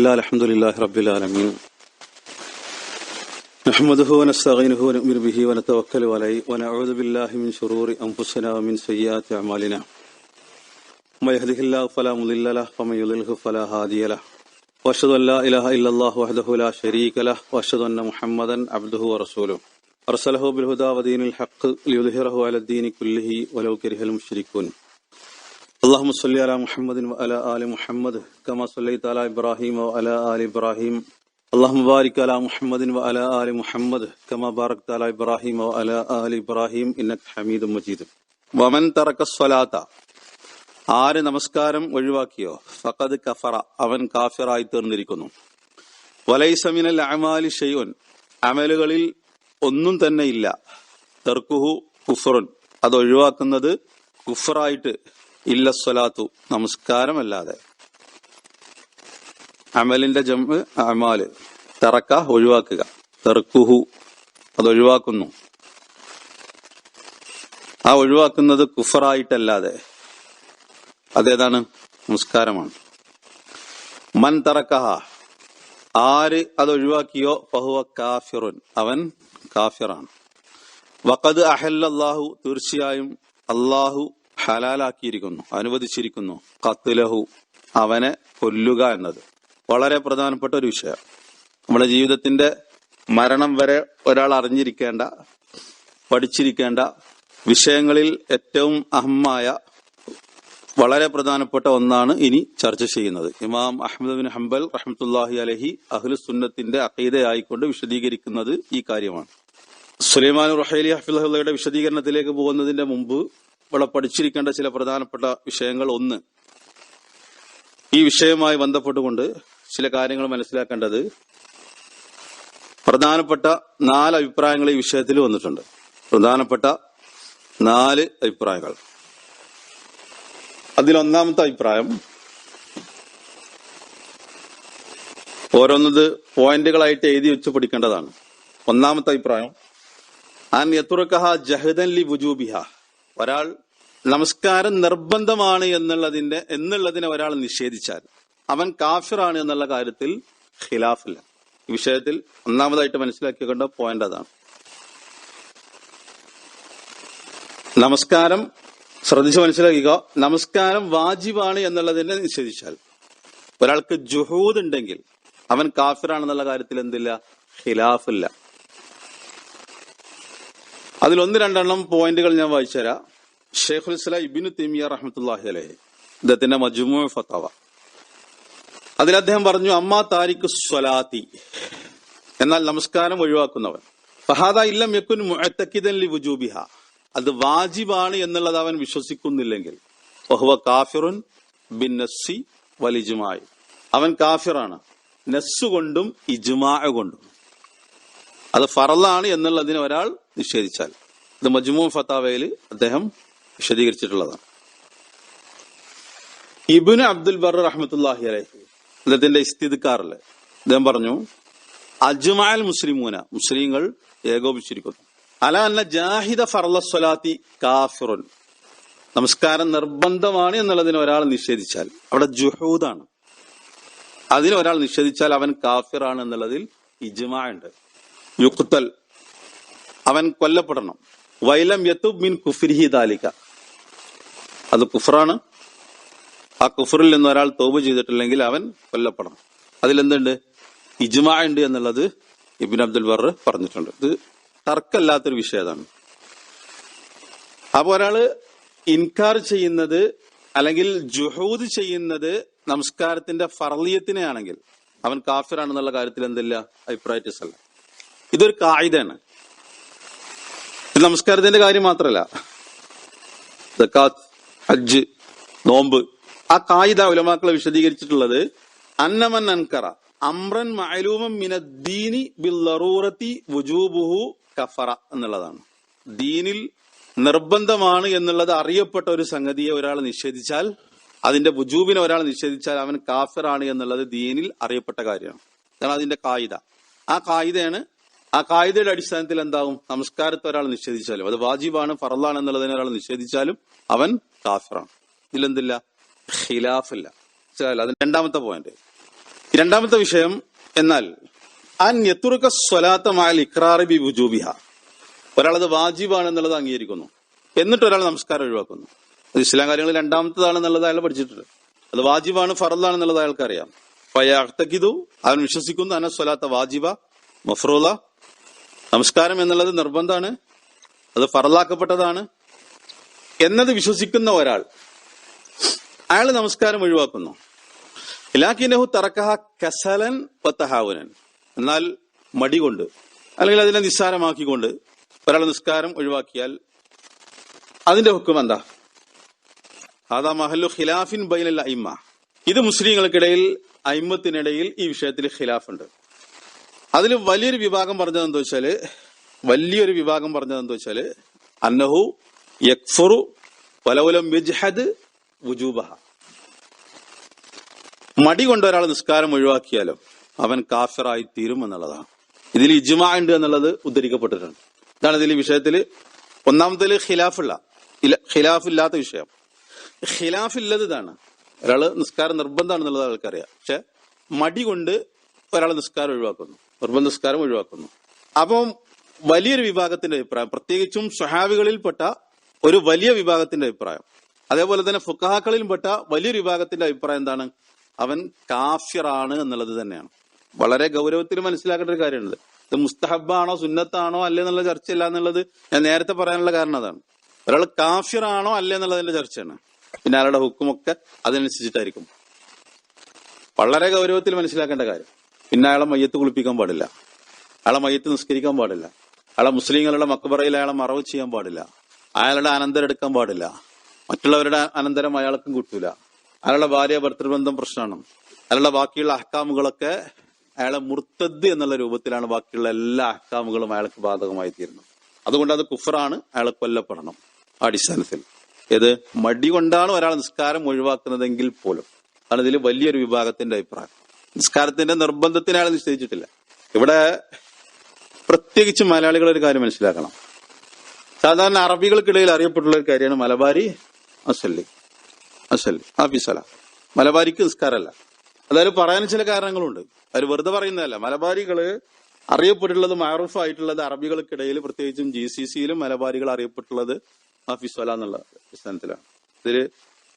لله الحمد لله رب العالمين. نحمده ونستعينه ونؤمن به ونتوكل عليه ونعوذ بالله من شرور أنفسنا ومن سيئات أعمالنا. ما يهده الله فلا مضل له ومن يضلله فلا هادي له. وأشهد أن لا إله إلا الله وحده لا شريك له وأشهد أن محمدا عبده ورسوله. أرسله بالهدى ودين الحق ليظهره على الدين كله ولو كره المشركون. اللهم صل على محمد وعلى آل محمد كما صليت على إبراهيم وعلى آل إبراهيم اللهم بارك على محمد وعلى آل محمد كما باركت على إبراهيم وعلى آل إبراهيم إنك حميد مجيد ومن ترك الصلاة ആര് നമസ്കാരം ഒഴിവാക്കിയോ ഫഖദ് കഫറ അവൻ കാഫിറായി തീർന്നിരിക്കുന്നു വലൈസമിനൽ അമാലി ഷെയ്യുൻ അമലുകളിൽ ഒന്നും തന്നെ ഇല്ല തെർക്കുഹു കുഫറുൻ അത് ഒഴിവാക്കുന്നത് കുഫറായിട്ട് ഇല്ല സ്വലാത്തു നമസ്കാരമല്ലാതെ. അമലിന്റെ ജമ്മ് അമാൽ തറക്ക ഒഴിവാക്കുക. തെർക്കുഹു അത് ഒഴിവാക്കുന്നു. ആ ഒഴിവാക്കുന്നത് കുഫറായിട്ടല്ലാതെ അതേതാണ്? നമസ്കാരമാണ്. മൻ തറക്കഹ ആര് അത് ഒഴിവാക്കിയോ ഫഹുവ കാഫിറുൻ അവൻ കാഫിറാണ്. വഖദ് അഹല്ലാഹു തീർച്ചയായും അള്ളാഹു ഹലാലാക്കിയിരിക്കുന്നു അനുവദിച്ചിരിക്കുന്നു. കത്തുലഹു അവനെ കൊല്ലുക എന്നത്. വളരെ പ്രധാനപ്പെട്ട ഒരു വിഷയം. നമ്മുടെ ജീവിതത്തിന്റെ മരണം വരെ ഒരാൾ അറിഞ്ഞിരിക്കേണ്ട പഠിച്ചിരിക്കേണ്ട വിഷയങ്ങളിൽ ഏറ്റവും അഹമായ വളരെ പ്രധാനപ്പെട്ട ഒന്നാണ് ഇനി ചർച്ച ചെയ്യുന്നത്. ഇമാം അഹമ്മദ് ബിൻ ഹംബൽ റഹ്മത്തുല്ലാഹി അലഹി അഹ്ലു സുന്നത്തിന്റെ അഖീദയായിക്കൊണ്ട് വിശദീകരിക്കുന്നത് ഈ കാര്യമാണ്. സുലൈമാൻ റഹേലി ഹഫിള്ളയുടെ വിശദീകരണത്തിലേക്ക് പോകുന്നതിന്റെ മുമ്പ് ഇവിടെ പഠിച്ചിരിക്കേണ്ട ചില പ്രധാനപ്പെട്ട വിഷയങ്ങൾ ഒന്ന്. ഈ വിഷയവുമായി ബന്ധപ്പെട്ടുകൊണ്ട് ചില കാര്യങ്ങൾ മനസ്സിലാക്കേണ്ടത് പ്രധാനപ്പെട്ട നാല് അഭിപ്രായങ്ങൾ ഈ വിഷയത്തിൽ വന്നിട്ടുണ്ട്. പ്രധാനപ്പെട്ട നാല് അഭിപ്രായങ്ങൾ. അതിലൊന്നാമത്തെ അഭിപ്രായം ഓരോന്നത് പോയിന്റുകളായിട്ട് എഴുതി വെച്ച് പഠിക്കേണ്ടതാണ്. ഒന്നാമത്തെ അഭിപ്രായം അൻ യത്തുറക്കഹ ജഹദൻ ലി വുജൂബിഹ. ഒരാൾ നമസ്കാരം നിർബന്ധമാണ് എന്നുള്ളതിന്റെ എന്നുള്ളതിനെ ഒരാൾ നിഷേധിച്ചാൽ അവൻ കാഫിറാണ് എന്നുള്ള കാര്യത്തിൽ ഖിലാഫില്ല. ഈ വിഷയത്തിൽ ഒന്നാമതായിട്ട് മനസ്സിലാക്കിക്കൊണ്ട പോയിന്റ് അതാണ്. നമസ്കാരം ശ്രദ്ധിച്ച് മനസ്സിലാക്കുക നമസ്കാരം വാജിബാണ് എന്നുള്ളതിനെ നിഷേധിച്ചാൽ ഒരാൾക്ക് ജുഹൂദ് ഉണ്ടെങ്കിൽ അവൻ കാഫിറാണെന്നുള്ള കാര്യത്തിൽ എന്തില്ല? ഖിലാഫില്ല. അതിൽ ഒന്ന് രണ്ടെണ്ണം പോയിന്റുകൾ ഞാൻ വായിച്ചുതരാം. ഷെയ്ഖുൽ ഇസ്ലാം ഇബിനു റഹ്മത്തുല്ലാഹി അലഹി അദ്ദേഹത്തിന്റെ മജുമു അതിൽ അദ്ദേഹം പറഞ്ഞു അമ്മ താരിഖ് സ്വലാത്തി. എന്നാൽ നമസ്കാരം ഒഴിവാക്കുന്നവൻ. ഫഹാദ ഇല്ലം യക്കുൻ മുഅത്തക്കിദൻ ലി വുജൂബിഹ. അത് വാജിബാണ് എന്നുള്ളത് അവൻ വിശ്വസിക്കുന്നില്ലെങ്കിൽ. ഒഹുവ കാഫിറുൻ ബിൻ നസ്സി വലിജുമായി അവൻ കാഫിറാണ്. നസ്സുകൊണ്ടും ഇജുമാ കൊണ്ടും. അത് ഫറലാണ് എന്നുള്ളതിന് ഒരാൾ നിഷേധിച്ചാൽ. ഇത് മജ്മു ഫത്താവയിൽ അദ്ദേഹം വിശദീകരിച്ചിട്ടുള്ളതാണ്. ഇബിന് അബ്ദുൽ ബർ റഹ്മത്തുല്ലാഹി അലൈഹി അദ്ദേഹത്തിന്റെ ഇസ്തിദ്ക്കാറിൽ അദ്ദേഹം പറഞ്ഞു അജ്മാൽ മുസ്ലിമൂന മുസ്ലിങ്ങൾ ഏകോപിച്ചിരിക്കുന്നു. അല അന്ന ജാഹിദ ഫർലസ്വലാത്തി കാഫിറുൻ. നമസ്കാരം നിർബന്ധമാണ് എന്നുള്ളതിന് ഒരാൾ നിഷേധിച്ചാൽ അവിടെ ജുഹൂദാണ്. അതിന് ഒരാൾ നിഷേധിച്ചാൽ അവൻ കാഫിറാണ് എന്നുള്ളതിൽ ഇജ്മാ ഉണ്ട്. യുക്തൽ അവൻ കൊല്ലപ്പെടണം. വൈലം യത്തുബ് മിൻ കുഫിരിഹി ദാലിക. അത് കുഫറാണ്. ആ കുഫറിൽ നിന്ന് ഒരാൾ തോപ് ചെയ്തിട്ടില്ലെങ്കിൽ അവൻ കൊല്ലപ്പെടണം. അതിലെന്തുണ്ട്? ഇജ്മാ ഉണ്ട് എന്നുള്ളത് ഇബിൻ അബ്ദുൽ ബർ പറഞ്ഞിട്ടുണ്ട്. ഇത് തർക്കല്ലാത്തൊരു വിഷയതാണ് അപ്പൊ ഒരാൾ ഇൻകാർ ചെയ്യുന്നത് അല്ലെങ്കിൽ ജുഹൂദ് ചെയ്യുന്നത് നമസ്കാരത്തിന്റെ ഫർലിയത്തിനെ ആണെങ്കിൽ അവൻ കാഫിറാണെന്നുള്ള കാര്യത്തിൽ എന്തില്ല? അഭിപ്രായറ്റിസ് അല്ല. ഇതൊരു കായിതാണ് ഇത് നമസ്കാരത്തിന്റെ കാര്യം മാത്രമല്ല ഹജ്ജ് നോമ്പ്. ആ കായിദ ഉലമാക്കളെ വിശദീകരിച്ചിട്ടുള്ളത് അന്നമൻ അൻകറ അമ്രൻ ബില്ലറൂറത്തി വുജൂബുഹു കഫറ എന്നുള്ളതാണ്. ദീനിൽ നിർബന്ധമാണ് എന്നുള്ളത് അറിയപ്പെട്ട ഒരു സംഗതിയെ ഒരാൾ നിഷേധിച്ചാൽ അതിന്റെ വുജൂബിനെ ഒരാൾ നിഷേധിച്ചാൽ അവൻ കാഫിറാണ് എന്നുള്ളത് ദീനിൽ അറിയപ്പെട്ട കാര്യമാണ്. അതാണ് അതിന്റെ കായിത ആ കായിതയാണ് ആ കായികയുടെ അടിസ്ഥാനത്തിൽ എന്താവും? നമസ്കാരത്തെ ഒരാൾ നിഷേധിച്ചാലും അത് വാജിബാണ് ഫറലാണ് എന്നുള്ളതിനെ ഒരാൾ നിഷേധിച്ചാലും അവൻ കാഫിറാണ്. ഇതിലെന്തില്ല? ഖിലാഫില്ല. അത് രണ്ടാമത്തെ പോയിന്റ് രണ്ടാമത്തെ വിഷയം എന്നാൽ അൻ യത്തുറുക്ക സ്വലാത്തമായ ഇക്രാറി ബി ബുജൂബിഹ ഒരാളത് വാജിബാണ് എന്നുള്ളത് അംഗീകരിക്കുന്നു. എന്നിട്ട് ഒരാൾ നമസ്കാരം ഒഴിവാക്കുന്നു. അത് ഇസ്ലാം കാര്യങ്ങൾ രണ്ടാമത്തതാണെന്നുള്ളത് അയാൾ പഠിച്ചിട്ടുണ്ട്. അത് വാജിബാണ് ഫറലാണെന്നുള്ളത് അയാൾക്ക് അറിയാം ഫയാഖ്തഖിദു അവൻ വിശ്വസിക്കുന്നു അന സ്വലാത്ത വാജിബ മഫ്രോല നമസ്കാരം എന്നുള്ളത് നിർബന്ധമാണ്. അത് ഫറലാക്കപ്പെട്ടതാണ് എന്നത് വിശ്വസിക്കുന്ന ഒരാൾ. അയാൾ നമസ്കാരം ഒഴിവാക്കുന്നു. ഇലാക്കിനഹു തറക്കഹ കസലൻ പത്തഹാവുനൻ എന്നാൽ മടി കൊണ്ട് അല്ലെങ്കിൽ അതിനെ നിസ്സാരമാക്കിക്കൊണ്ട് ഒരാൾ നിസ്കാരം ഒഴിവാക്കിയാൽ അതിന്റെ ഹുക്കും എന്താ? ആദാ മഹല്ലു ഖിലാഫിൻ ബൈനൽ അയിമ്മ. ഇത് മുസ്ലിങ്ങൾക്കിടയിൽ അയിമ്മത്തിനിടയിൽ ഈ വിഷയത്തിൽ ഖിലാഫുണ്ട്. അതിൽ വലിയൊരു വിഭാഗം പറഞ്ഞതെന്ന് വെച്ചാൽ വലിയൊരു വിഭാഗം പറഞ്ഞതെന്ന് വെച്ചാൽ അന്നഹു യക്ഫുറു വലവുലം വിജ്ഹദ് വുജൂബഹ മടി കൊണ്ട് ഒരാൾ നിസ്കാരം ഒഴിവാക്കിയാലോ അവൻ കാഫിറായി തീരും എന്നുള്ളതാണ്. ഇതിൽ ഇജ്മാ ഉണ്ട് എന്നുള്ളത് ഉദ്ധരിക്കപ്പെട്ടിട്ടുണ്ട്. ഇതാണ് ഇതിൽ വിഷയത്തിൽ ഒന്നാമത്തെ ഖിലാഫുള്ള ഖിലാഫില്ലാത്ത വിഷയം. ഖിലാഫില്ലത് ഇതാണ്. ഒരാൾ നിസ്കാരം നിർബന്ധമാണെന്നുള്ളത് ആൾക്കറിയാം. പക്ഷെ മടി കൊണ്ട് ഒരാൾ നിസ്കാരം ഒഴിവാക്കുന്നു നിർബന്ധ നിസ്കാരം ഒഴിവാക്കുന്നു. അപ്പം വലിയൊരു വിഭാഗത്തിന്റെ അഭിപ്രായം പ്രത്യേകിച്ചും സ്വഹാബികളിൽപ്പെട്ട ഒരു വലിയ വിഭാഗത്തിന്റെ അഭിപ്രായം. അതേപോലെ തന്നെ ഫുക്കാക്കളിൽപ്പെട്ട വലിയൊരു വിഭാഗത്തിന്റെ അഭിപ്രായം എന്താണ്? അവൻ കാഫിറാണ് എന്നുള്ളത് തന്നെയാണ്. വളരെ ഗൗരവത്തിൽ മനസ്സിലാക്കേണ്ട ഒരു കാര്യമാണിത് ഇത്. മുസ്തഹബാണോ സുന്നത്താണോ അല്ലേ എന്നുള്ള ചർച്ചയില്ല എന്നുള്ളത് ഞാൻ നേരത്തെ പറയാനുള്ള കാരണം അതാണ്. ഒരാൾ കാഫിറാണോ അല്ലേ എന്നുള്ളതിന്റെ ചർച്ചയാണ്. പിന്നെ അയാളുടെ ഹുക്കുമൊക്കെ അതിനനുസരിച്ചിട്ടായിരിക്കും വളരെ ഗൗരവത്തിൽ മനസ്സിലാക്കേണ്ട കാര്യം. പിന്നെ അയാളെ മയ്യത്ത് കുളിപ്പിക്കാൻ പാടില്ല. അയാളെ മയ്യത്ത് നിസ്കരിക്കാൻ പാടില്ല. അയാളെ മുസ്ലിങ്ങളുടെ മക്കബറയിൽ അയാളെ മറവ് ചെയ്യാൻ പാടില്ല. അയാളുടെ അനന്തരം എടുക്കാൻ പാടില്ല. മറ്റുള്ളവരുടെ അനന്തരം അയാൾക്കും കിട്ടൂല. അയാളുടെ ഭാര്യ ഭർത്തൃബന്ധം പ്രശ്നമാണ്. അയാളുടെ ബാക്കിയുള്ള അഹ്കാമുകളൊക്കെ അയാളെ മുർത്തദ് എന്നുള്ള രൂപത്തിലാണ് ബാക്കിയുള്ള എല്ലാ അഹ്കാമുകളും അയാൾക്ക് ബാധകമായി തീരുന്നത്. അതുകൊണ്ട് അത് കുഫറാണ് അയാൾ കൊല്ലപ്പെടണം അടിസ്ഥാനത്തിൽ. ഏത്? മടി കൊണ്ടാണ് ഒരാൾ നിസ്കാരം ഒഴിവാക്കുന്നതെങ്കിൽ പോലും. അതാണ് ഇതിൽ വലിയൊരു വിഭാഗത്തിന്റെ അഭിപ്രായം. നിസ്കാരത്തിന്റെ നിർബന്ധത്തിന് അയാൾ നിശ്ചയിച്ചിട്ടില്ല ഇവിടെ പ്രത്യേകിച്ച് മലയാളികൾ ഒരു കാര്യം മനസ്സിലാക്കണം. സാധാരണ അറബികൾക്കിടയിൽ അറിയപ്പെട്ടുള്ള ഒരു കാര്യമാണ് മലബാരി അസല്ലി. അസല്ലി ആഫീസല മലബാരിക്ക് നിസ്കാരമല്ല. അതായത് പറയാൻ ചില കാരണങ്ങളുണ്ട്. അവർ വെറുതെ പറയുന്നതല്ല. മലബാരികൾ അറിയപ്പെട്ടിട്ടുള്ളത് മാറൂഫ് ആയിട്ടുള്ളത് അറബികൾക്കിടയിൽ പ്രത്യേകിച്ചും ജി സി സിയിലും മലബാരികൾ അറിയപ്പെട്ടുള്ളത് ഹാഫിസ്വല എന്നുള്ള അടിസ്ഥാനത്തിലാണ് ഇതിൽ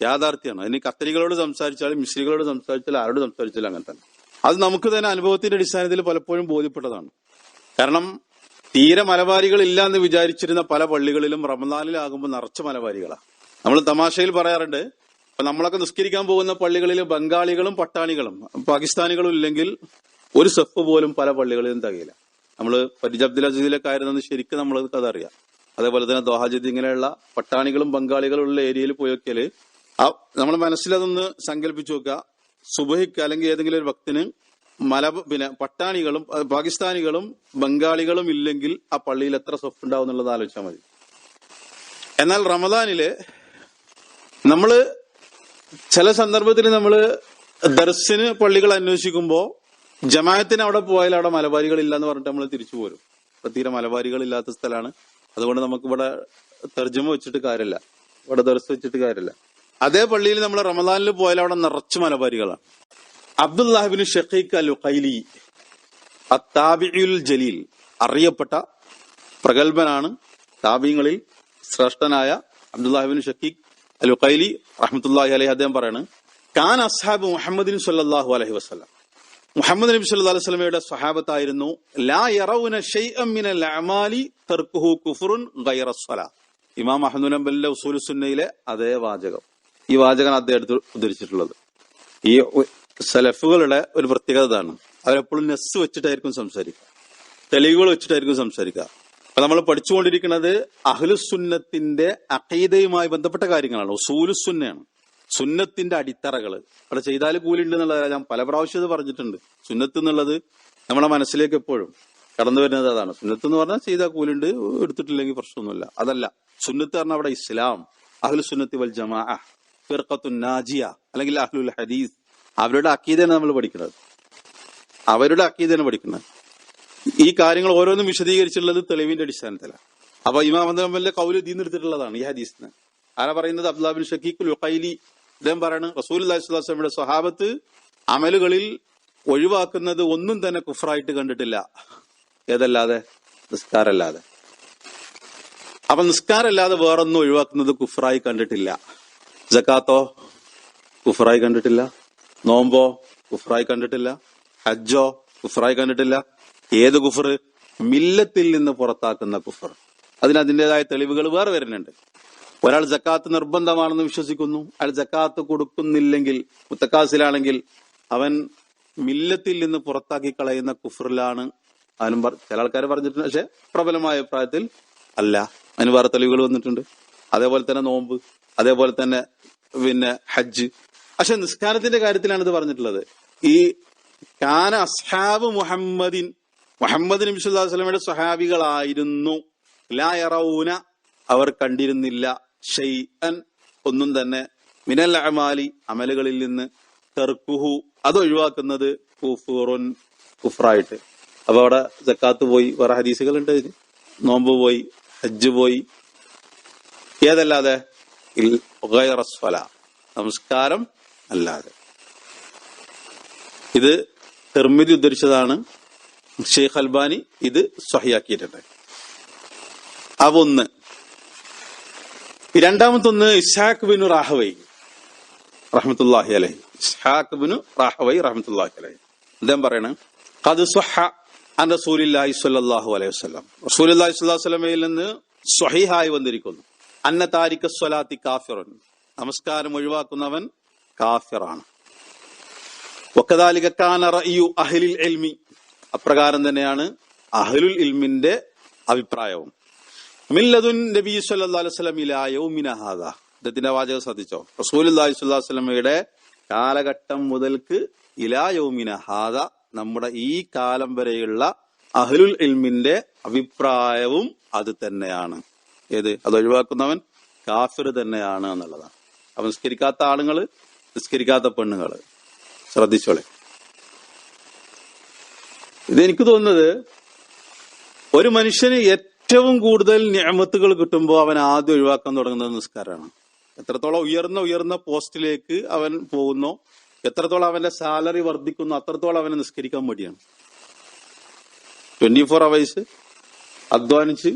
യാഥാർത്ഥ്യമാണ്. അതിന് കത്തരികളോട് സംസാരിച്ചാലും മിശ്രികളോട് സംസാരിച്ചാലും ആരോട് സംസാരിച്ചാലും അങ്ങനെ തന്നെ. അത് നമുക്ക് തന്നെ അനുഭവത്തിന്റെ അടിസ്ഥാനത്തിൽ പലപ്പോഴും ബോധ്യപ്പെട്ടതാണ്. കാരണം തീരെ മലബാരികൾ ഇല്ല എന്ന് വിചാരിച്ചിരുന്ന പല പള്ളികളിലും റമദാനിലാകുമ്പോൾ നിറച്ച മലബാരികളാണ് നമ്മൾ തമാശയിൽ പറയാറുണ്ട് ഇപ്പൊ നമ്മളൊക്കെ നിസ്കരിക്കാൻ പോകുന്ന പള്ളികളിൽ ബംഗാളികളും പട്ടാണികളും പാകിസ്ഥാനികളും ഇല്ലെങ്കിൽ ഒരു സെഫ് പോലും പല പള്ളികളിലും തകയില്ല. നമ്മൾ പരിജ് അബ്ദുൽ അസീസിലൊക്കെ ആയിരുന്നെന്ന് ശരിക്കും നമ്മൾ അതറിയാം. അതേപോലെ തന്നെ ദോഹാജിദ് ഇങ്ങനെയുള്ള പട്ടാണികളും ബംഗാളികളും ഉള്ള ഏരിയയിൽ പോയൊക്കെയാൽ ആ നമ്മൾ മനസ്സിലതൊന്ന് സങ്കല്പിച്ചു നോക്കുക. സുബഹിക്ക് അല്ലെങ്കിൽ ഏതെങ്കിലും ഒരു ഭക്തിന് മല പിന്നെ പട്ടാണികളും പാകിസ്ഥാനികളും ബംഗാളികളും ഇല്ലെങ്കിൽ ആ പള്ളിയിൽ എത്ര സ്വഫ് ഉണ്ടാവും എന്നുള്ളത് ആലോചിച്ചാൽ മതി. എന്നാൽ റമദാനിൽ നമ്മൾ ചില സന്ദർഭത്തിൽ നമ്മൾ ദർസിന് പള്ളികൾ അന്വേഷിക്കുമ്പോൾ ജമാഅത്തിന് അവിടെ പോയാൽ അവിടെ മലബാരികൾ ഇല്ല എന്ന് പറഞ്ഞിട്ട് നമ്മൾ തിരിച്ചു പോരും. അപ്പൊ തീരെ മലബാരികൾ ഇല്ലാത്ത സ്ഥലമാണ് അതുകൊണ്ട് നമുക്ക് ഇവിടെ തർജമ വെച്ചിട്ട് കാര്യമില്ല. ഇവിടെ ദർസ് വെച്ചിട്ട് കാര്യമില്ല. അതേ പള്ളിയിൽ നമ്മൾ റമദാനിൽ പോയാൽ അവിടെ നിറച്ച് മലബാരികളാണ്. അബ്ദുല്ലാഹിബിൻ ഷെഖീഖ് അൽ ഖൈലി അത്താബിയുൽ ജലീൽ അറിയപ്പെട്ട പ്രഗത്ഭനാണ് താബിങ്ങളിൽ ശ്രേഷ്ഠനായ അബ്ദുല്ലാഹിബിൻ ഷക്കീഖ് അൽ ഖൈലി റഹ്മത്തുല്ലാഹി അലൈഹി അദ്ദേഹം പറയാണ് കാൻ അസ്ഹാബ് മുഹമ്മദിൻ സല്ലാഹു അലഹി വസല്ലം. മുഹമ്മദ് നബി സല്ലു അലൈഹി സ്വലമയുടെ സ്വഹാബത്തായിരുന്നു ലാ അമാലി ഇമാം അഹമ്മദ് നബിലെ ഉസൂൽ സുന്നയിലെ അതേ വാചകം. ഈ വാചകം അദ്ദേഹം എടുത്ത് ഉദ്ധരിച്ചിട്ടുള്ളത്. ഈ സലഫുകളുടെ ഒരു പ്രത്യേകത ഇതാണ്. അവരെപ്പോഴും നെസ് വെച്ചിട്ടായിരിക്കും സംസാരിക്കുക. തെളിവുകൾ വെച്ചിട്ടായിരിക്കും സംസാരിക്കുക. അപ്പൊ നമ്മൾ പഠിച്ചുകൊണ്ടിരിക്കുന്നത് അഹ്ലുസുന്നത്തിന്റെ അഖീദയുമായി ബന്ധപ്പെട്ട കാര്യങ്ങളാണ്. ഉസൂലുസുന്നയാണ് സുന്നത്തിന്റെ അടിത്തറകൾ അവിടെ ചെയ്താൽ കൂലിണ്ട് എന്നുള്ളത് ഞാൻ പല പ്രാവശ്യം ഇത് പറഞ്ഞിട്ടുണ്ട്. സുന്നത്ത് എന്നുള്ളത് നമ്മുടെ മനസ്സിലേക്ക് എപ്പോഴും കടന്നു വരുന്നത് അതാണ്. സുന്നത്ത് എന്ന് പറഞ്ഞാൽ ചെയ്താൽ കൂലുണ്ട് എടുത്തിട്ടില്ലെങ്കിൽ പ്രശ്നമൊന്നുമില്ല. അതല്ല സുന്നത്ത് പറഞ്ഞാൽ അവിടെ ഇസ്ലാം അഹ്ലു സുന്നത്തി വൽ ജമാ ഫിർഖത്തു നാജിയ അല്ലെങ്കിൽ അഹ്ലുൽ ഹദീസ് അവരുടെ അക്കീതയാണ് നമ്മൾ പഠിക്കുന്നത്. അവരുടെ അക്കീതയാണ് പഠിക്കുന്നത്. ഈ കാര്യങ്ങൾ ഓരോന്നും വിശദീകരിച്ചിട്ടുള്ളത് തെളിവിന്റെ അടിസ്ഥാനത്തിലാണ്. അപ്പൊ ഇമാം അഹമ്മദിന്റെ കൗൽ ദീന്നെടുത്തിട്ടുള്ളതാണ് ഈ ഹദീസിന്. ആരാ പറയുന്നത്? അബ്ദുല്ലാബിൻ ഷക്കീഖുൽ ഖൈലി ഇദ്ദേഹം പറയാണ് റസൂൽ അള്ളാഹിയുടെ സ്വഹാബത്ത് അമലുകളിൽ ഒഴിവാക്കുന്നത് ഒന്നും തന്നെ കുഫറായിട്ട് കണ്ടിട്ടില്ല. ഏതല്ലാതെ? നിസ്കാരല്ലാതെ. അപ്പൊ നിസ്കാരല്ലാതെ വേറൊന്നും ഒഴിവാക്കുന്നത് കുഫറായി കണ്ടിട്ടില്ല. ജക്കാത്തോ കുഫറായി കണ്ടിട്ടില്ല? നോമ്പോ കുഫറായി കണ്ടിട്ടില്ല ഹജ്ജോ കുഫറായി കണ്ടിട്ടില്ല ഏത് കുഫർ? മില്ലത്തിൽ നിന്ന് പുറത്താക്കുന്ന കുഫർ. അതിന് അതിന്റെതായ തെളിവുകൾ വേറെ വരുന്നുണ്ട്. ഒരാൾ ജക്കാത്ത് നിർബന്ധമാണെന്ന് വിശ്വസിക്കുന്നു അയാൾ ജക്കാത്ത് കൊടുക്കുന്നില്ലെങ്കിൽ മുത്തക്കാസിലാണെങ്കിൽ അവൻ മില്ലത്തിൽ നിന്ന് പുറത്താക്കി കളയുന്ന കുഫറിലാണ് പറ- ചില ആൾക്കാർ പറഞ്ഞിട്ടുണ്ട് പക്ഷെ പ്രബലമായ അഭിപ്രായത്തിൽ അല്ല. അതിന് വേറെ തെളിവുകൾ വന്നിട്ടുണ്ട്. അതേപോലെ തന്നെ നോമ്പ് അതേപോലെ തന്നെ പിന്നെ ഹജ്ജ് പക്ഷെ നിസ്കാരത്തിന്റെ കാര്യത്തിലാണ് ഇത് പറഞ്ഞിട്ടുള്ളത്. ഈ കാന അസ്ഹാബ് മുഹമ്മദിൻ മുഹമ്മദ് നബി സ്വഹാബികളായിരുന്നു. ലാ യറൗന അവർ കണ്ടിരുന്നില്ല. ഷൈഅൻ ഒന്നും തന്നെ. മിനൽ അമാലി അമലുകളിൽ നിന്ന് തെർക്കുഹു. അത് ഒഴിവാക്കുന്നത് കുഫുറുൻ കുഫറായിട്ട് അപ്പൊ അവിടെ ജക്കാത്ത് പോയി. വേറെ ഹദീസുകൾ ഉണ്ട് നോമ്പ് പോയി ഹജ്ജ് പോയി. ഏതല്ലാതെ? നമസ്കാരം അല്ലാതെ. ഇത് തെർമിതി ഉദ്ധരിച്ചതാണ് ഷെയ്ഖ് അൽബാനി ഇത് സഹിയാക്കിയിട്ടുണ്ട് അവ ഒന്ന് രണ്ടാമത്തൊന്ന് ഇസ്ഹാഖ് ബിനു റാഹവൈ റഹ്മത്തുല്ലാഹി അലൈ ഇസ്ഹാഖ് ബിനു റാഹവൈ റഹ്മത്തുല്ലാഹി അലൈ അദ്ദേഹം പറയണ അത് സ്വഹ അൻ റസൂലില്ലാഹി സ്വല്ലല്ലാഹു അലൈഹി വസല്ലം. റസൂലുള്ളാഹി സ്വല്ലല്ലാഹു അലൈഹി വസല്ലമയിൽ നിന്ന് സ്വഹീഹായി വന്നിരിക്കുന്നു. അന്ന താരിക സ്വലാത്തി കാഫിറൻ. നമസ്കാരം ഒഴിവാക്കുന്നവൻ കാഫിറാണ്. അഹ്ലിൽ ഇൽമി. അപ്രകാരം തന്നെയാണ് അഹ്ലുൽ ഇൽമിന്റെ അഭിപ്രായവും. മില്ലതുൻ നബി യൗമിന ഹാദാ. ഇദ്ദേഹത്തിന്റെ വാചകം ശ്രദ്ധിച്ചോ? സ്വല്ലല്ലാഹു അലൈഹി വസല്ലമയുടെ കാലഘട്ടം മുതൽക്ക് ഹാദ നമ്മുടെ ഈ കാലം വരെയുള്ള അഹ്ലുൽ ഇൽമിന്റെ അഭിപ്രായവും അത് തന്നെയാണ്. ഏത്? അത് ഒഴിവാക്കുന്നവൻ കാഫിർ തന്നെയാണ് എന്നുള്ളതാണ്. അപ്പൊ നിസ്കരിക്കാത്ത ആളുകൾ നിസ്കരിക്കാത്ത പെണ്ണുങ്ങൾ. ശ്രദ്ധിച്ചോളെ. ഇതെനിക്ക് തോന്നുന്നത് ഒരു മനുഷ്യന് ഏറ്റവും കൂടുതൽ ഞാമത്തുകൾ കിട്ടുമ്പോൾ അവൻ ആദ്യം ഒഴിവാക്കാൻ തുടങ്ങുന്നത് നിസ്കാരമാണ്. എത്രത്തോളം ഉയർന്ന ഉയർന്ന പോസ്റ്റിലേക്ക് അവൻ പോകുന്നു എത്രത്തോളം അവന്റെ സാലറി വർദ്ധിക്കുന്നു അത്രത്തോളം അവനെ നിസ്കരിക്കാൻ മടിയാണ്. ട്വന്റി ഫോർ അവേഴ്സ് അധ്വാനിച്ച്